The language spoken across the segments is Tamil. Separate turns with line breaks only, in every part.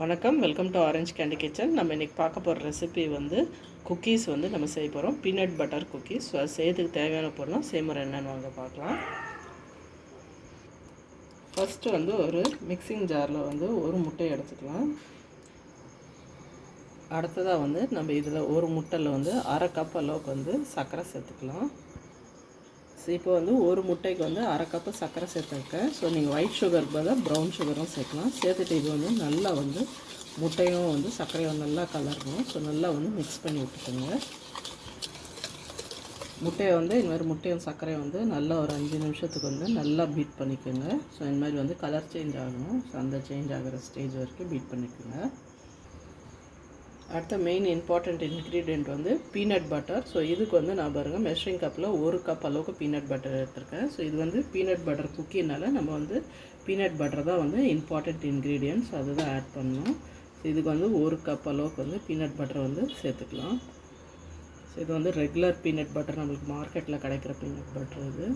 வணக்கம். Welcome to orange candy kitchen நம்ம இன்றைக்கி பார்க்க போகிற ரெசிபி வந்து குக்கீஸ் வந்து நம்ம செய்ய போகிறோம் பீனட் பட்டர் குக்கீஸ் ஸோ அது செய்யறதுக்கு தேவையான பொருளும் செய்முறை என்னென்னு வாங்க பார்க்கலாம். ஃபஸ்ட்டு வந்து ஒரு மிக்சிங் ஜாரில் வந்து ஒரு முட்டையை எடுத்துக்கலாம். அடுத்ததாக வந்து நம்ம இதில் ஒரு முட்டையில் வந்து அரை கப் அளவுக்கு வந்து சர்க்கரை சேர்த்துக்கலாம். இப்போ வந்து ஒரு முட்டைக்கு வந்து அரை கப்பு சர்க்கரை சேர்த்துருக்கேன். ஸோ நீங்கள் ஒயிட் சுகர் பதிலாக ப்ரௌன் சுகரும் சேர்க்கலாம். சேர்த்துட்டு இது வந்து நல்லா வந்து முட்டையும் வந்து சர்க்கரையும் நல்லா கலரணும். ஸோ நல்லா வந்து மிக்ஸ் பண்ணி விட்டுக்கோங்க. முட்டையை வந்து இந்த மாதிரி முட்டையும் சர்க்கரையும் வந்து நல்லா ஒரு அஞ்சு நிமிஷத்துக்கு வந்து நல்லா பீட் பண்ணிக்கோங்க. ஸோ இந்த மாதிரி வந்து கலர் சேஞ்ச் ஆகணும். ஸோ அந்த சேஞ்ச் ஆகிற ஸ்டேஜ் வரைக்கும் பீட் பண்ணிக்கோங்க. அடுத்த மெயின் இம்பார்ட்டண்ட் இன்க்ரீடியண்ட் வந்து பீனட் பட்டர் ஸோ இதுக்கு வந்து நான் பாருங்கள் மெஷரிங் கப்பில் ஒரு கப் அளவுக்கு பீனட் பட்டர் எடுத்திருக்கேன். ஸோ இது வந்து பீனட் பட்டர் குக்கினால நம்ம வந்து பீனட் பட்டர் தான் வந்து இம்பார்ட்டண்ட் இன்க்ரீடியன்ட்ஸ் அதுதான் ஆட் பண்ணணும். ஸோ இதுக்கு வந்து ஒரு கப் அளவுக்கு வந்து பீனட் பட்டர் வந்து சேர்த்துக்கலாம். ஸோ இது வந்து ரெகுலர் பீனட் பட்டர் நம்மளுக்கு மார்க்கெட்டில் கிடைக்கிற பீனட் பட்டர் இது.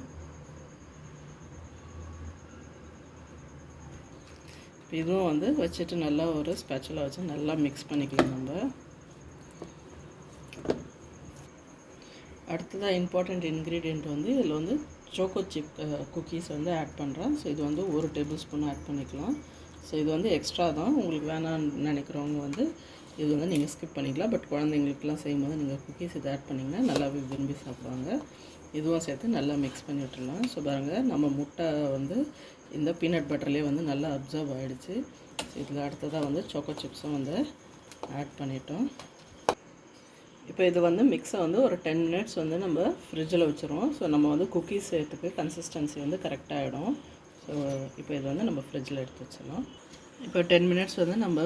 இதுவும் வந்து வச்சுட்டு நல்லா ஒரு ஸ்பெச்சலாக வச்சு நல்லா மிக்ஸ் பண்ணிக்கலாம் நம்ம. அடுத்ததாக இம்பார்ட்டண்ட் இன்க்ரீடியண்ட் வந்து இதில் வந்து சோக்கோ சிப் குக்கீஸ் வந்து ஆட் பண்ணுறேன் ஸோ இது வந்து ஒரு டேபிள் ஸ்பூன் ஆட் பண்ணிக்கலாம். ஸோ இது வந்து எக்ஸ்ட்ரா தான். உங்களுக்கு வேணான்னு நினைக்கிறவங்க வந்து இது வந்து நீங்கள் ஸ்கிப் பண்ணிக்கலாம். பட் குழந்தைங்களுக்குலாம் செய்யும்போது நீங்கள் குக்கீஸ் இதை ஆட் பண்ணிங்கன்னா நல்லாவே விரும்பி சாப்பிடுவாங்க. இதுவும் சேர்த்து நல்லா மிக்ஸ் பண்ணி விட்டுடலாம். ஸோ பாருங்கள் நம்ம முட்டை வந்து இந்த பீனட் பட்டர்லேயே வந்து நல்லா அப்சர்வ் ஆகிடுச்சு இதில் அடுத்ததாக வந்து சோக்கோ சிப்ஸும் வந்து ஆட் பண்ணிட்டோம். இப்போ இது வந்து மிக்ஸை வந்து ஒரு டென் மினிட்ஸ் வந்து நம்ம ஃப்ரிட்ஜில் வச்சுருவோம். ஸோ நம்ம வந்து குக்கீஸ் சேர்த்துக்கு கன்சிஸ்டன்சி வந்து கரெக்டாகிடும் ஸோ இப்போ இது வந்து நம்ம ஃப்ரிட்ஜில் எடுத்து வச்சிடலாம். இப்போ டென் மினிட்ஸ் வந்து நம்ம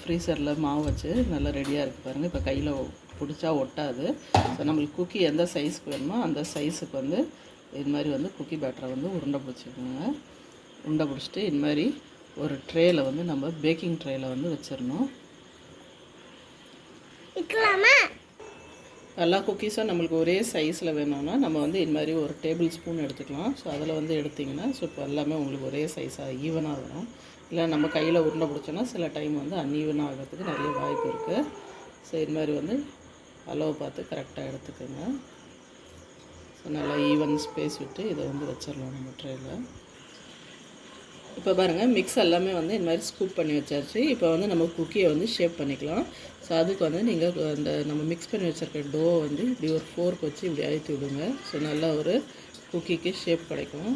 ஃப்ரீசரில் மாவு வச்சு நல்லா ரெடியாக இருக்குது பாருங்கள் இப்போ கையில் பிடிச்சா ஒட்டாது. ஸோ நம்மளுக்கு குக்கி எந்த சைஸ்க்கு வேணுமோ அந்த சைஸுக்கு வந்து இது மாதிரி வந்து குக்கி பேட்டரை வந்து உருண்டை பிடிச்சிக்கோங்க. உருண்டை பிடிச்சிட்டு இது மாதிரி ஒரு ட்ரேயில் வந்து நம்ம பேக்கிங் ட்ரேயில் வந்து வச்சிடணும். எல்லா குக்கீஸும் நம்மளுக்கு ஒரே சைஸில் வேணும்னா நம்ம வந்து இது மாதிரி ஒரு டேபிள் ஸ்பூன் எடுத்துக்கலாம். ஸோ அதில் வந்து எடுத்திங்கன்னா ஸோ இப்போ எல்லாமே உங்களுக்கு ஒரே சைஸாக ஈவனாக வரும். இல்லை நம்ம கையில் உருண்டை பிடிச்சோன்னா சில டைம் வந்து அன்ஈவனாக ஆகிறதுக்கு நிறைய வாய்ப்பு இருக்குது ஸோ இது மாதிரி வந்து அளவு பார்த்து கரெக்டாக எடுத்துக்கோங்க. ஸோ நல்லா ஈவன் ஸ்பேஸ் விட்டு இதை வந்து வச்சிடலாம் நம்ம ட்ரேயில் இப்போ பாருங்கள் மிக்ஸ் எல்லாமே வந்து இந்த மாதிரி ஸ்கூப் பண்ணி வச்சாச்சு. இப்போ வந்து நம்ம குக்கியை வந்து ஷேப் பண்ணிக்கலாம். ஸோ அதுக்கு வந்து நீங்கள் அந்த நம்ம மிக்ஸ் பண்ணி வச்சுருக்க டோ வந்து இப்படி ஒரு ஃபோர்க் வச்சு இப்படி அழுத்தி விடுங்க. ஸோ நல்லா ஒரு குக்கிக்கு ஷேப் கிடைக்கும்.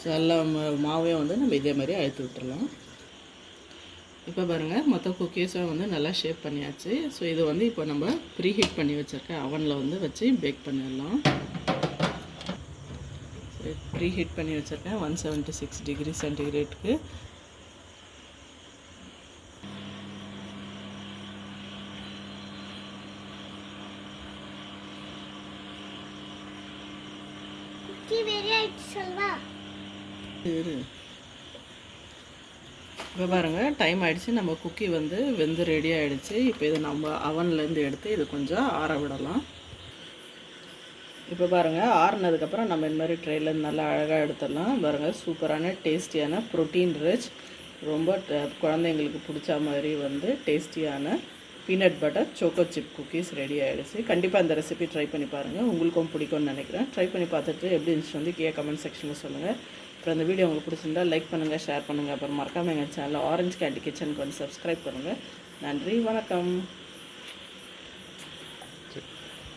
ஸோ எல்லா மாவையும் வந்து நம்ம இதே மாதிரி அழுத்தி விட்டுடலாம் இப்போ பாருங்கள் மொத்த குக்கீஸும் வந்து நல்லா ஷேப் பண்ணியாச்சு. ஸோ இது வந்து இப்போ நம்ம ப்ரீ ஹீட் பண்ணி வச்சுருக்க அவனில் வந்து வச்சு பேக் பண்ணிடலாம். ப்ரீ ஹீட் பண்ணி வச்சுருக்கேன். ஒன் செவன்ட்டி சிக்ஸ் டிகிரி சென்டிகிரேட்டுக்கு இரு. இப்போ பாருங்கள் டைம் ஆகிடுச்சு நம்ம குக்கி வந்து வெந்து ரெடி ஆகிடுச்சு இப்போ இதை நம்ம அவன்லேருந்து எடுத்து இது கொஞ்சம் ஆற விடலாம். இப்போ பாருங்கள் ஆறுனதுக்கப்புறம் நம்ம இந்த மாதிரி ட்ரெயிலேருந்து நல்லா அழகாக எடுத்துடலாம். பாருங்கள் சூப்பரான டேஸ்டியான ப்ரோட்டீன் ரிச் ரொம்ப குழந்தைங்களுக்கு பிடிச்ச மாதிரி வந்து டேஸ்டியான peanut butter choco chip cookies ready ஆகிடுச்சு கண்டிப்பாக அந்த ரெசிபி ட்ரை பண்ணி பாருங்கள் உங்களுக்கும் பிடிக்கும்னு நினைக்கிறேன். ட்ரை பண்ணி பார்த்துட்டு எப்படி இருந்துச்சு வந்து கீழே கமெண்ட் செக்ஷனில் சொல்லுங்கள் அப்புறம் இந்த வீடியோ உங்களுக்கு பிடிச்சிருந்தா லைக் பண்ணுங்கள் ஷேர் பண்ணுங்கள் அப்புறம் மறக்காமல் எங்கள் சேனலில் ஆரஞ்ச் கேண்டி கிச்சனுக்கு வந்து சப்ஸ்கிரைப் பண்ணுங்கள் நன்றி வணக்கம்.